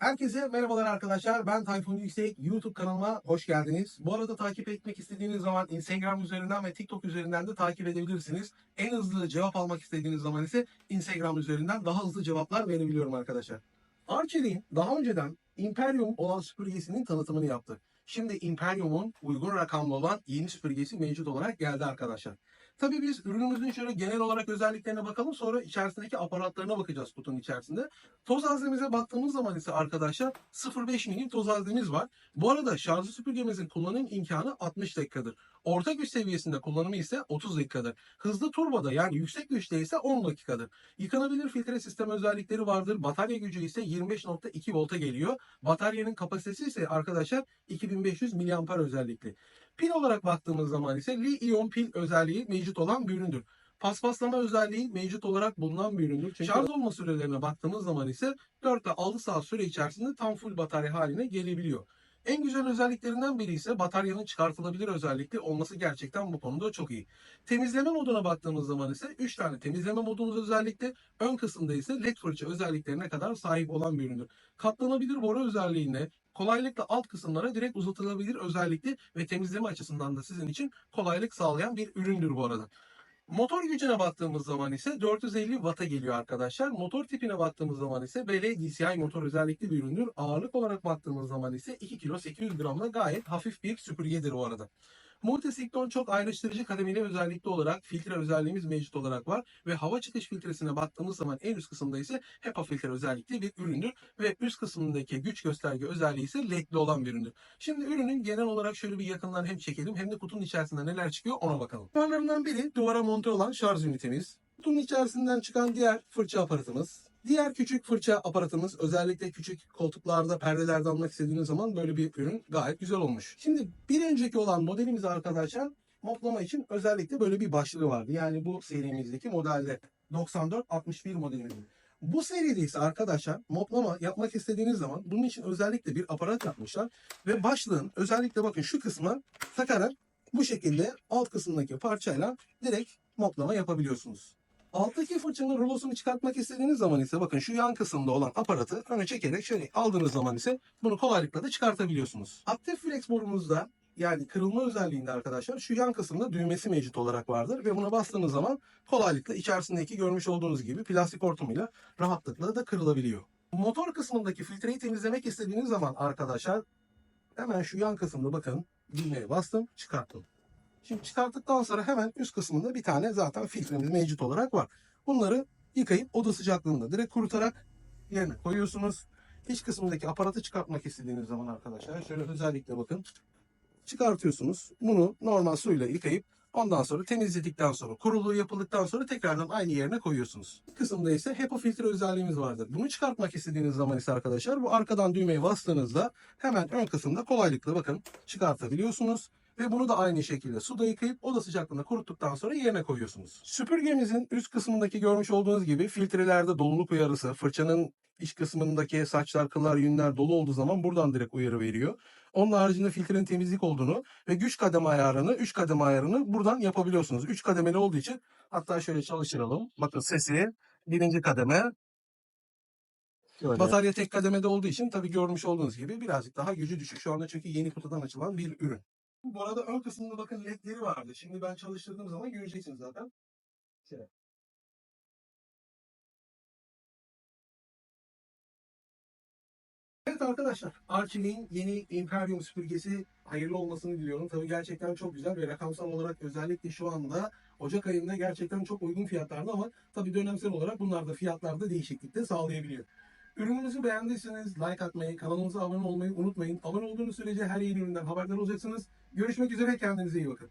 Herkese merhabalar arkadaşlar. Ben Tayfun Yüksek. YouTube kanalıma hoş geldiniz. Bu arada takip etmek istediğiniz zaman Instagram üzerinden ve TikTok üzerinden de takip edebilirsiniz. En hızlı cevap almak istediğiniz zaman ise Instagram üzerinden daha hızlı cevaplar verebiliyorum arkadaşlar. Arçelik'in daha önceden Imperium olan süpürgesinin tanıtımını yaptı. Şimdi Imperium'un uygun rakamlı olan yeni süpürgesi mevcut olarak geldi arkadaşlar. Tabii biz ürünümüzün şöyle genel olarak özelliklerine bakalım sonra içerisindeki aparatlarına bakacağız kutunun içerisinde. Toz haznemize baktığımız zaman ise arkadaşlar 0.5 milim toz haznemiz var. Bu arada şarjlı süpürgemizin kullanım imkanı 60 dakikadır. Orta güç seviyesinde kullanımı ise 30 dakikadır. Hızlı turboda yani yüksek güçte ise 10 dakikadır. Yıkanabilir filtre sistemi özellikleri vardır. Batarya gücü ise 25.2 volta geliyor. Bataryanın kapasitesi ise arkadaşlar 2500 mAh özellikli. Pil olarak baktığımız zaman ise Li-ion pil özelliği mevcut olan bir üründür. Paspaslama özelliği mevcut olarak bulunan bir üründür. Şarj olma sürelerine baktığımız zaman ise 4 ile 6 saat süre içerisinde tam full batarya haline gelebiliyor. En güzel özelliklerinden biri ise bataryanın çıkartılabilir özellikli olması gerçekten bu konuda çok iyi. Temizleme moduna baktığımız zaman ise 3 tane temizleme modumuz özellikle ön kısımda ise led fırça özelliklerine kadar sahip olan bir üründür. Katlanabilir boru özelliğine kolaylıkla alt kısımlara direkt uzatılabilir özellikli ve temizleme açısından da sizin için kolaylık sağlayan bir üründür bu arada. Motor gücüne baktığımız zaman ise 450 Watt'a geliyor arkadaşlar. Motor tipine baktığımız zaman ise BL DCI motor özellikli bir üründür. Ağırlık olarak baktığımız zaman ise 2 kilo 800 gramla gayet hafif bir süpürgedir o arada. Multisikton çok ayrıştırıcı kademeli özellikli olarak filtre özelliğimiz mevcut olarak var ve hava çıkış filtresine baktığımız zaman en üst kısımda ise HEPA filtre özellikli bir üründür ve üst kısmındaki güç gösterge özelliği ise ledli olan bir üründür. Şimdi ürünün genel olarak şöyle bir yakından hem çekelim hem de kutunun içerisinde neler çıkıyor ona bakalım. Bunlardan biri duvara monte olan şarj ünitemiz. Kutunun içerisinden çıkan diğer fırça aparatımız. Diğer küçük fırça aparatımız özellikle küçük koltuklarda, perdelerde almak istediğiniz zaman böyle bir ürün gayet güzel olmuş. Şimdi bir önceki olan modelimiz arkadaşlar moplama için özellikle böyle bir başlığı vardı. Yani bu serimizdeki modelde 94-61 modelimiz. Bu seride ise arkadaşlar moplama yapmak istediğiniz zaman bunun için özellikle bir aparat yapmışlar. Ve başlığın özellikle bakın şu kısmına takarak bu şekilde alt kısımdaki parçayla direkt moplama yapabiliyorsunuz. Alttaki fırçanın rulosunu çıkartmak istediğiniz zaman ise bakın şu yan kısımda olan aparatı öne çekerek şöyle aldığınız zaman ise bunu kolaylıkla da çıkartabiliyorsunuz. Aktif flex borumuzda yani kırılma özelliğinde arkadaşlar şu yan kısımda düğmesi mevcut olarak vardır ve buna bastığınız zaman kolaylıkla içerisindeki görmüş olduğunuz gibi plastik hortumuyla rahatlıkla da kırılabiliyor. Motor kısmındaki filtreyi temizlemek istediğiniz zaman arkadaşlar hemen şu yan kısımda bakın düğmeye bastım çıkarttım. Şimdi çıkarttıktan sonra hemen üst kısmında bir tane zaten filtremiz mevcut olarak var. Bunları yıkayıp oda sıcaklığında direkt kurutarak yerine koyuyorsunuz. İç kısmındaki aparatı çıkartmak istediğiniz zaman arkadaşlar şöyle özellikle bakın çıkartıyorsunuz. Bunu normal suyla yıkayıp ondan sonra temizledikten sonra kuruluğu yapıldıktan sonra tekrardan aynı yerine koyuyorsunuz. Bu kısımda ise HEPA filtre özelliğimiz vardır. Bunu çıkartmak istediğiniz zaman ise arkadaşlar bu arkadan düğmeye bastığınızda hemen ön kısımda kolaylıkla bakın çıkartabiliyorsunuz. Ve bunu da aynı şekilde suda yıkayıp oda sıcaklığında kuruttuktan sonra yerine koyuyorsunuz. Süpürgemizin üst kısmındaki görmüş olduğunuz gibi filtrelerde doluluk uyarısı, fırçanın iç kısmındaki saçlar, kıllar, yünler dolu olduğu zaman buradan direkt uyarı veriyor. Onun haricinde filtrenin temizlik olduğunu ve güç kademe ayarını, 3 kademe ayarını buradan yapabiliyorsunuz. 3 kademeli olduğu için hatta şöyle çalıştıralım. Bakın sesi birinci kademe. Batarya tek kademede olduğu için tabii görmüş olduğunuz gibi birazcık daha gücü düşük. Şu anda çünkü yeni kutudan açılan bir ürün. Bu arada ön kısmında bakın ledleri vardı. Şimdi ben çalıştırdığım zaman göreceksiniz zaten. Şöyle. Evet arkadaşlar, Arçelik'in yeni Imperium süpürgesi hayırlı olmasını diliyorum. Tabii gerçekten çok güzel ve rakamsal olarak özellikle şu anda Ocak ayında gerçekten çok uygun fiyatlarda ama tabii dönemsel olarak bunlar da fiyatlarda değişiklik de sağlayabiliyor. Ürünümüzü beğendiyseniz like atmayı, kanalımıza abone olmayı unutmayın. Abone olduğunuz sürece her yeni üründen haberdar olacaksınız. Görüşmek üzere, kendinize iyi bakın.